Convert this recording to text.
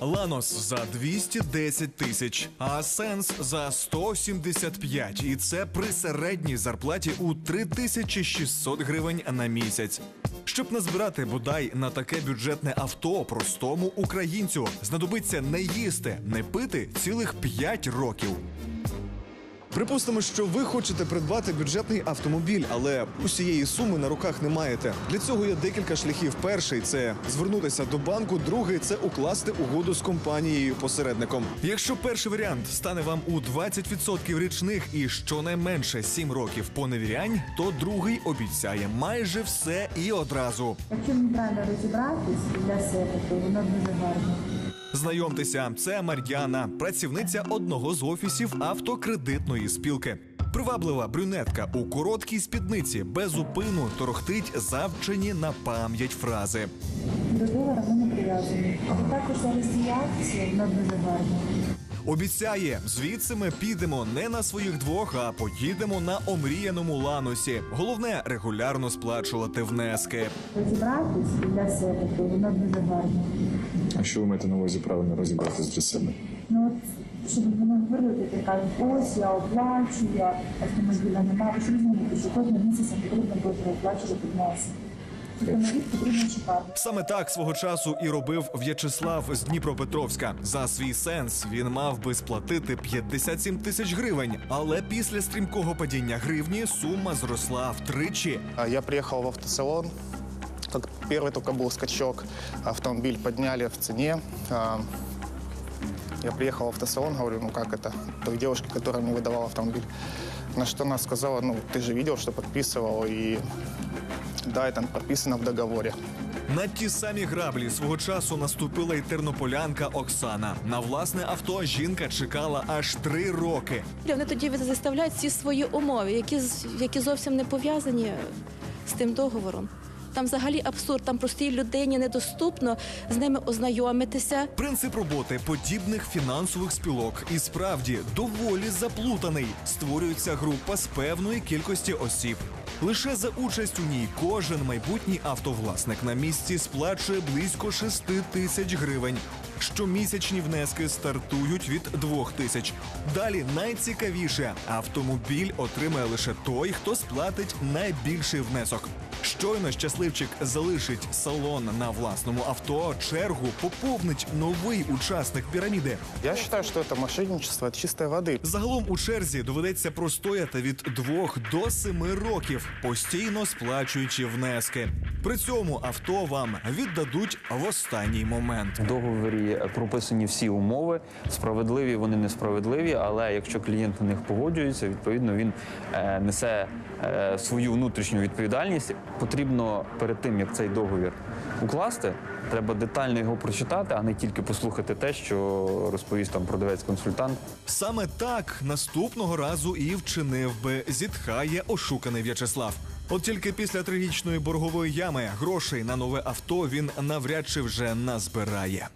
Ланос за 210 тисяч, а Сенс за 175. І це при середній зарплаті у 3600 гривень на місяць. Щоб назбирати бодай на таке бюджетне авто простому українцю, знадобиться не їсти, не пити цілих 5 років. Припустимо, що ви хочете придбати бюджетний автомобіль, але усієї суми на руках не маєте. Для цього є декілька шляхів. Перший це звернутися до банку, другий це укласти угоду з компанією посередником. Якщо перший варіант стане вам у 20% річних і щонайменше 7 років поневірянь, то другий обіцяє майже все і одразу. Якщо неправильно розібратись для себе, то воно дуже гарно. Знайомтеся, це Мар'яна, працівниця одного з офісів автокредитної спілки. Приваблива брюнетка у короткій спідниці без упину торохтить завчені на пам'ять фрази. До долара ми не прив'язані. Також зараз акції, воно дуже гарно. Обіцяє, звідси ми підемо не на своїх двох, а поїдемо на омріяному ланусі. Головне регулярно сплачувати внески. Розібратись для себе, то воно дуже гарно. А що ви маєте на увазі правильно розібратись для себе? Ну от, щоб воно говорили, ти кажуть, ось я оплачу, я автомобіля немає. Ви ж розумієте, що кожного місяця потрібно буде оплачувати внесок. Саме так свого часу і робив В'ячеслав з Дніпропетровська. За свій сенс він мав би сплатити 57 тисяч гривень, але після стрімкого падіння гривні сума зросла втричі. А Я приехал в автосалон. Как первый только был скачок, автомобиль подняли в цене. А, Я приехал в автосалон, говорю, ну как это, той девушке, которая мне выдавала автомобиль. На что она сказала, ну ты же видел, что подписывал, и да, это прописано в договоре. На ті самі граблі свого часу наступила й тернополянка Оксана. На власне авто жінка чекала аж три роки. Вони тоді заставляють всі свої умови, які, з- які зовсім не пов'язані з тим договором. Там взагалі абсурд, там простій людині недоступно з ними ознайомитися. Принцип роботи подібних фінансових спілок і справді доволі заплутаний. Створюється група з певної кількості осіб. Лише за участь у ній кожен майбутній автовласник на місці сплачує близько 6 тисяч гривень. Щомісячні внески стартують від 2 тисяч. Далі найцікавіше автомобіль отримає лише той, хто сплатить найбільший внесок. Щойно щасливчик залишить салон на власному авто, чергу поповнить новий учасник піраміди. Я вважаю, що це мошенничество от чистой воды. Загалом у черзі доведеться простояти від двох до семи років, постійно сплачуючи внески. При цьому авто вам віддадуть в останній момент. В договорі прописані всі умови, справедливі вони несправедливі, але якщо клієнт на них погоджується, відповідно він е, несе е, свою внутрішню відповідальність. Потрібно перед тим, як цей договір укласти, треба детально його прочитати, а не тільки послухати те, що розповість там продавець-консультант. Саме так наступного разу і вчинив би зітхає ошуканий В'ячеслав. От тільки після трагічної боргової ями грошей на нове авто він навряд чи вже назбирає.